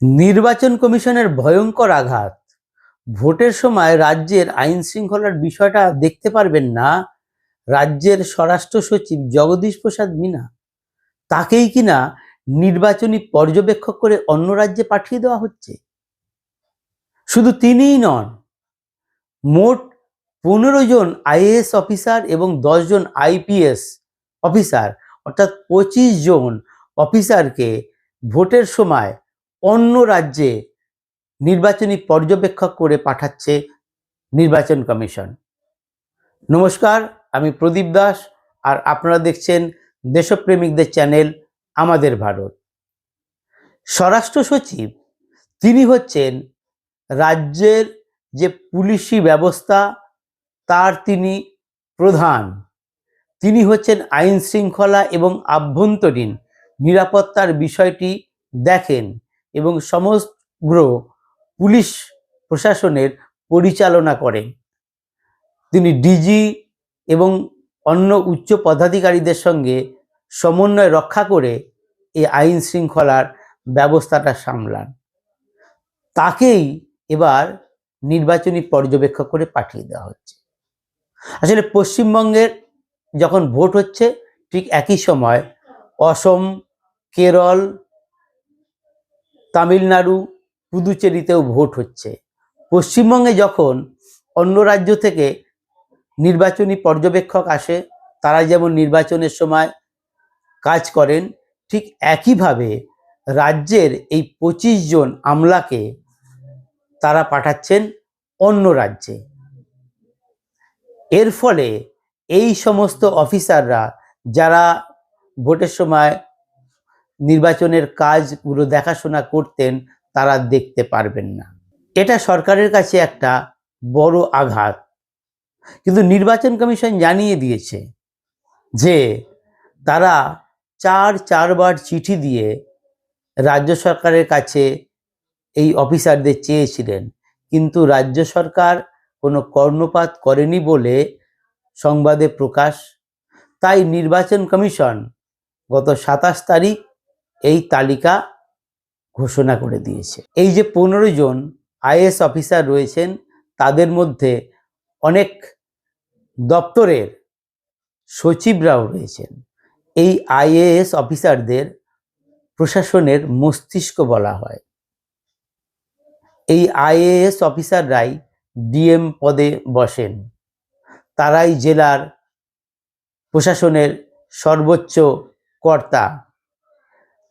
নির্বাচন কমিশনের ভয়ঙ্কর আঘাত। ভোটের সময় রাজ্যের আইন শৃঙ্খলার বিষয়টা দেখতে পারবেন না। রাজ্যের স্বরাষ্ট্র সচিব জগদীশ প্রসাদ মিনা, তাকেই কিনা নির্বাচনী পর্যবেক্ষক করে অন্য রাজ্যে পাঠিয়ে দেওয়া হচ্ছে। শুধু তিনিই নন, মোট পনেরো জন আইএএস অফিসার এবং জন আইপিএস অফিসার, অর্থাৎ পঁচিশ জন অফিসারকে ভোটের সময় অন্য রাজ্যে নির্বাচনী পর্যবেক্ষক করে পাঠাচ্ছে নির্বাচন কমিশন। নমস্কার, আমি প্রদীপ দাস আর আপনারা দেখছেন দেশপ্রেমিকদের চ্যানেল আমাদের ভারত। স্বরাষ্ট্র সচিব তিনি হচ্ছেন রাজ্যের যে পুলিশি ব্যবস্থা, তার তিনি প্রধান। তিনি হচ্ছেন আইন শৃঙ্খলা এবং আভ্যন্তরীণ নিরাপত্তার বিষয়টি দেখেন। এবং সমগ্র পুলিশ প্রশাসনের পরিচালনা করেন তিনি ডিজি এবং অন্য উচ্চ পদাধিকারীদের সঙ্গে সমন্বয় রক্ষা করে এই আইন শৃঙ্খলার ব্যবস্থাটা সামলান। তাকেই এবার নির্বাচনী পর্যবেক্ষক করে পাঠিয়ে দেওয়া হচ্ছে। আসলে পশ্চিমবঙ্গের যখন ভোট হচ্ছে, ঠিক একই সময় অসম, কেরল তামিলনাড়ু পুদুচেরিতেও ভোট হচ্ছে। পশ্চিমবঙ্গে যখন অন্য রাজ্য থেকে নির্বাচনী পর্যবেক্ষক আসে, তারা যেমন নির্বাচনের সময় কাজ করেন, ঠিক একইভাবে রাজ্যের এই পঁচিশ জন আমলাকে তারা পাঠাচ্ছেন অন্য রাজ্যে। এর ফলে এই সমস্ত অফিসাররা যারা ভোটের সময় নির্বাচনের কাজগুলো দেখাশোনা করতেন, তারা দেখতে পারবেন না। এটা সরকারের কাছে একটা বড় আঘাত। কিন্তু নির্বাচন কমিশন জানিয়ে দিয়েছে যে, তারা চার, চারবার চিঠি দিয়ে রাজ্য সরকারের কাছে এই অফিসারদের চেয়েছিলেন। কিন্তু রাজ্য সরকার কোনো কর্ণপাত করেনি বলে সংবাদে প্রকাশ। তাই নির্বাচন কমিশন গত সাতাশ তারিখ এই তালিকা ঘোষণা করে দিয়েছে। এই যে পনেরো জন আইএস অফিসার রয়েছেন, তাদের মধ্যে অনেক দপ্তরের সচিবরাও রয়েছেন। এই আইএএস অফিসারদের প্রশাসনের মস্তিষ্ক বলা হয়। এই আইএএস অফিসাররাই ডিএম পদে বসেন। তারাই জেলার প্রশাসনের সর্বোচ্চ কর্তা।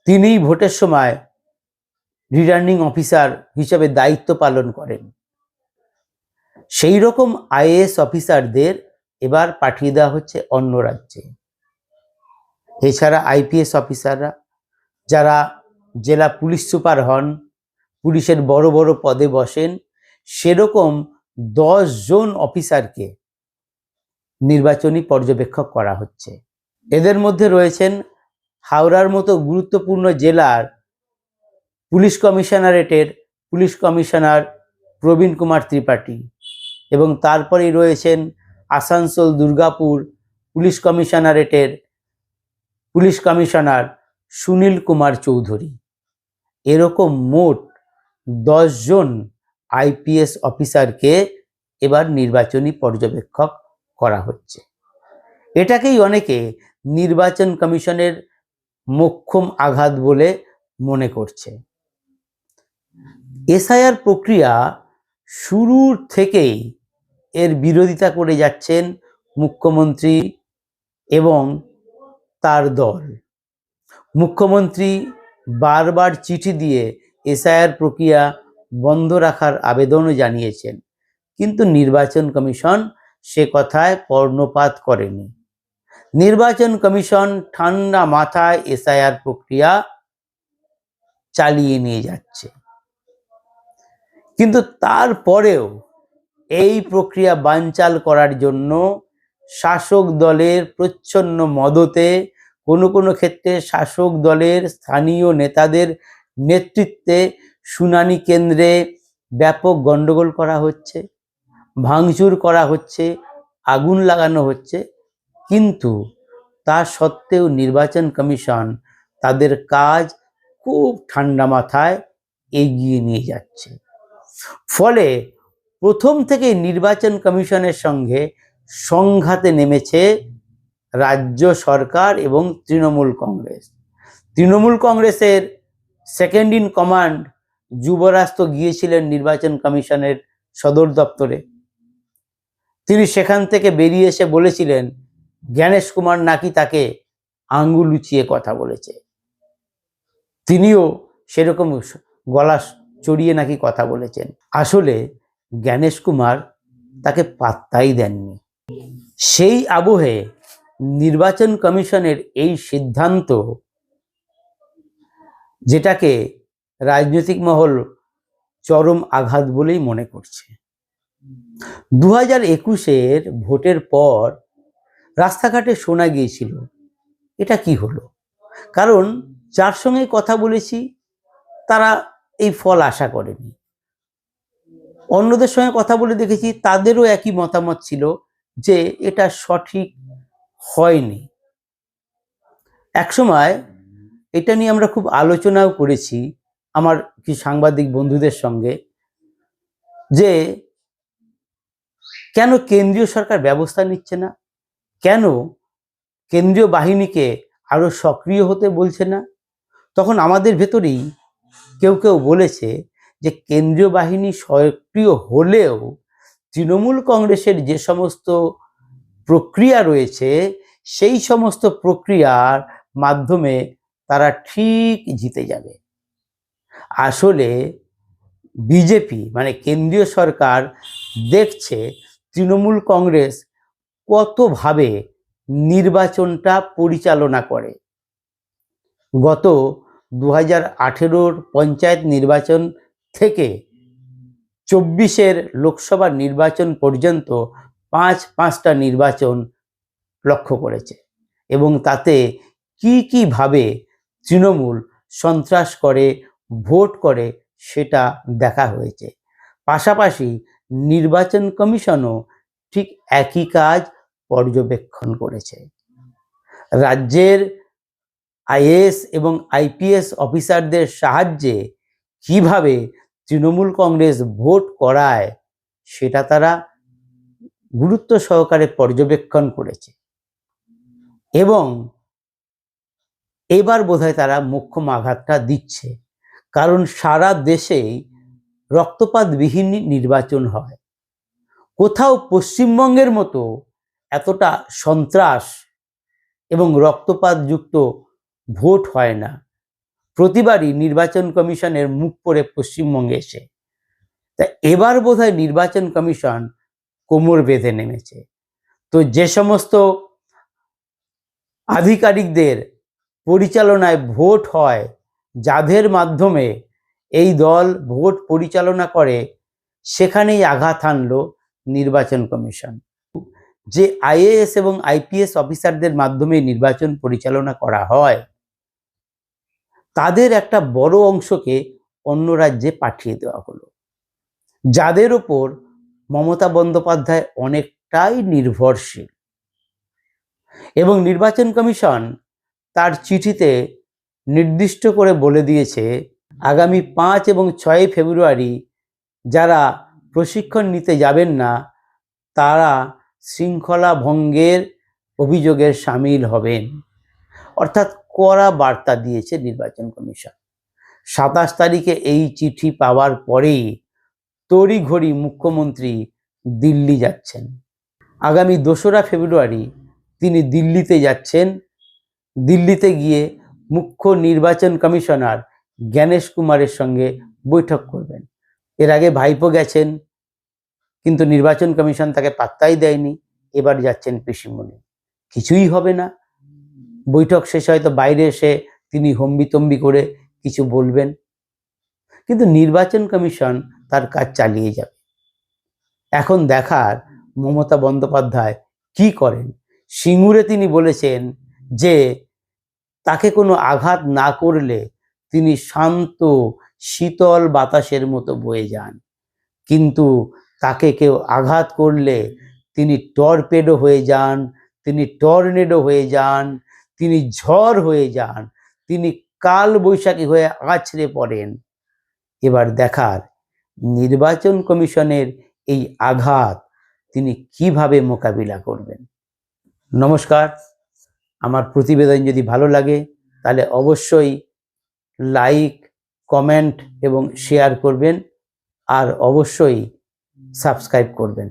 তিনিই ভোটের সময় রিটার্নিং অফিসার হিসেবে দায়িত্ব পালন করেন। সেই রকম আইএএস অফিসারদের এবার পাঠিয়ে দেওয়া হচ্ছে অন্য রাজ্যে। এছাড়া আইপিএস অফিসাররা, যারা জেলা পুলিশ সুপার হন, পুলিশের বড় বড় পদে বসেন, সেরকম দশ জন অফিসারকে নির্বাচনী পর্যবেক্ষক করা হচ্ছে। এদের মধ্যে রয়েছেন হাওড়ার মতো গুরুত্বপূর্ণ জেলার পুলিশ কমিশনারেটের পুলিশ কমিশনার প্রবীণ কুমার ত্রিপাঠী এবং তারপরেই রয়েছেন আসানসোল দুর্গাপুর পুলিশ কমিশনারেটের পুলিশ কমিশনার সুনীল কুমার চৌধুরী। এরকম মোট জন আইপিএস অফিসারকে এবার নির্বাচনী পর্যবেক্ষক করা হচ্ছে। এটাকেই অনেকে নির্বাচন কমিশনের মোক্ষম আঘাত বলে মনে করছে। এসআইআর প্রক্রিয়া শুরুর থেকেই এর বিরোধিতা করে যাচ্ছেন মুখ্যমন্ত্রী এবং তার দল। মুখ্যমন্ত্রী বারবার চিঠি দিয়ে এসআইআর প্রক্রিয়া বন্ধ রাখার আবেদনও জানিয়েছেন, কিন্তু নির্বাচন কমিশন সে কথায় কর্ণপাত করেনি। নির্বাচন কমিশন ঠান্ডা মাথায় এসআইআর প্রক্রিয়া চালিয়ে নিয়ে যাচ্ছে। কিন্তু তারপরেও এই প্রক্রিয়া বানচাল করার জন্য শাসক দলের প্রচ্ছন্ন মদতে কোনো কোনো ক্ষেত্রে শাসক দলের স্থানীয় নেতাদের নেতৃত্বে শুনানি কেন্দ্রে ব্যাপক গণ্ডগোল করা হচ্ছে, ভাঙচুর করা হচ্ছে, আগুন লাগানো হচ্ছে। কিন্তু তা সত্ত্বেও নির্বাচন কমিশন তাদের কাজ খুব ঠান্ডা মাথায় এগিয়ে নিয়ে যাচ্ছে। ফলে প্রথম থেকে নির্বাচন কমিশনের সঙ্গে সংঘাতে নেমেছে রাজ্য সরকার এবং তৃণমূল কংগ্রেস। তৃণমূল কংগ্রেসের সেকেন্ড ইন কমান্ড যুবরাজ তো গিয়েছিলেন নির্বাচন কমিশনের সদর দপ্তরে। তিনি সেখান থেকে বেরিয়ে এসে বলেছিলেন জ্ঞানেশ কুমার নাকি তাকে আঙ্গুল উঁচিয়ে কথা বলেছে। তিনিও সেরকম গলা চড়িয়ে নাকি কথা বলেছেন। আসলে জ্ঞানেশ কুমার তাকে পাত্তাই দেননি। সেই আবহে নির্বাচন কমিশনের এই সিদ্ধান্ত যেটাকে রাজনৈতিক মহল চরম আঘাত বলেই মনে করছে। দু হাজার একুশের ভোটের পর রাস্তাঘাটে শোনা গিয়েছিল, এটা কি হলো? কারণ যার সঙ্গে কথা বলেছি, তারা এই ফল আশা করেনি। অন্যদের সঙ্গে কথা বলে দেখেছি, তাদেরও একই মতামত ছিল যে এটা সঠিক হয়নি। একসময় এটা নিয়ে আমরা খুব আলোচনাও করেছি আমার কিছু সাংবাদিক বন্ধুদের সঙ্গে, যে কেন কেন্দ্রীয় সরকার ব্যবস্থা নিচ্ছে না? কেন কেন্দ্রীয় বাহিনীকে আরও সক্রিয় হতে বলছে না? তখন আমাদের ভেতরেই কেউ কেউ বলেছে যে কেন্দ্রীয় বাহিনী সক্রিয় হলেও তৃণমূল কংগ্রেসের যে সমস্ত প্রক্রিয়া রয়েছে, সেই সমস্ত প্রক্রিয়ার মাধ্যমে তারা ঠিক জিতে যাবে। আসলে বিজেপি মানে কেন্দ্রীয় সরকার দেখছে তৃণমূল কংগ্রেস কতভাবে নির্বাচনটা পরিচালনা করে? গত দু হাজার আঠেরোর পঞ্চায়েত নির্বাচন থেকে চব্বিশের লোকসভা নির্বাচন পর্যন্ত পাঁচ পাঁচটা নির্বাচন লক্ষ্য করেছে এবং তাতে কি কীভাবে তৃণমূল সন্ত্রাস করে, ভোট করে সেটা দেখা হয়েছে। পাশাপাশি নির্বাচন কমিশনও ঠিক একই কাজ পর্যবেক্ষণ করেছে। রাজ্যের আইএস এবং আইপিএস অফিসারদের সাহায্যে কীভাবে তৃণমূল কংগ্রেস ভোট করায়, সেটা তারা গুরুত্ব সহকারে পর্যবেক্ষণ করেছে। এবং এবার বোধহয় তারা মুখ্যম আঘাতটা দিচ্ছে। কারণ সারা দেশেই রক্তপাতবিহীন নির্বাচন হয়। কোথাও পশ্চিমবঙ্গের মতো এতটা সন্ত্রাস এবং রক্তপাতযুক্ত ভোট হয় না। প্রতিবারই নির্বাচন কমিশনের মুখ পড়ে পশ্চিমবঙ্গে এসে। তা এবার বোধহয় নির্বাচন কমিশন কোমর বেঁধে নেমেছে। তো যে সমস্ত আধিকারিকদের পরিচালনায় ভোট হয়, যাদের মাধ্যমে এই দল ভোট পরিচালনা করে, সেখানেই আঘাত আনল নির্বাচন কমিশন। যে আইএএস এবং আইপিএস অফিসারদের মাধ্যমে নির্বাচন পরিচালনা করা হয়, তাদের একটা বড় অংশকে অন্য রাজ্যে পাঠিয়ে দেওয়া হলো। যাদের ওপর মমতা বন্দ্যোপাধ্যায় অনেকটাই নির্ভরশীল। এবং নির্বাচন কমিশন তার চিঠিতে নির্দিষ্ট করে বলে দিয়েছে, আগামী পাঁচ এবং ছয় ফেব্রুয়ারি যারা প্রশিক্ষণ নিতে যাবেন না, তারা শৃঙ্খলা ভঙ্গের অভিযোগের সামিল হবেন। অর্থাৎ কড়া বার্তা দিয়েছে নির্বাচন কমিশন। সাতাশ তারিখে এই চিঠি পাওয়ার পরেই তড়িঘড়ি মুখ্যমন্ত্রী দিল্লি যাচ্ছেন। আগামী দোসরা ফেব্রুয়ারি তিনি দিল্লিতে যাচ্ছেন। দিল্লিতে গিয়ে মুখ্য নির্বাচন কমিশনার জ্ঞানেশ কুমারের সঙ্গে বৈঠক করবেন। এর আগে ভাইপো গেছেন কিন্তু নির্বাচন কমিশন তাকে পাত্তাই দেয়নি। এবার যাচ্ছেন পিসিমণি। কিছুই হবে না। বৈঠক শেষ হয়তো বাইরে এসে তিনি হম্বিতম্বি করে কিছু বলবেন। কিন্তু নির্বাচন কমিশন তার কাজ চালিয়ে যাবে। এখন দেখার মমতা বন্দ্যোপাধ্যায় কি করেন? সিঙ্গুরে তিনি বলেছেন যে, তাকে কোনো আঘাত না করলে তিনি শান্ত, শীতল বাতাসের মতো বয়ে যান। কিন্তু তাকে কেউ আঘাত করলে তিনি টর্পেডো হয়ে যান, তিনি টর্নেডো হয়ে যান, তিনি ঝড় হয়ে যান, তিনি কাল বৈশাখী হয়ে আছড়ে পড়েন। এবার দেখার নির্বাচন কমিশনের এই আঘাত তিনি কীভাবে মোকাবিলা করবেন? নমস্কার, আমার প্রতিবেদন যদি ভালো লাগে, তাহলে অবশ্যই লাইক, কমেন্ট এবং শেয়ার করবেন। আর অবশ্যই সাবস্ক্রাইব করবেন।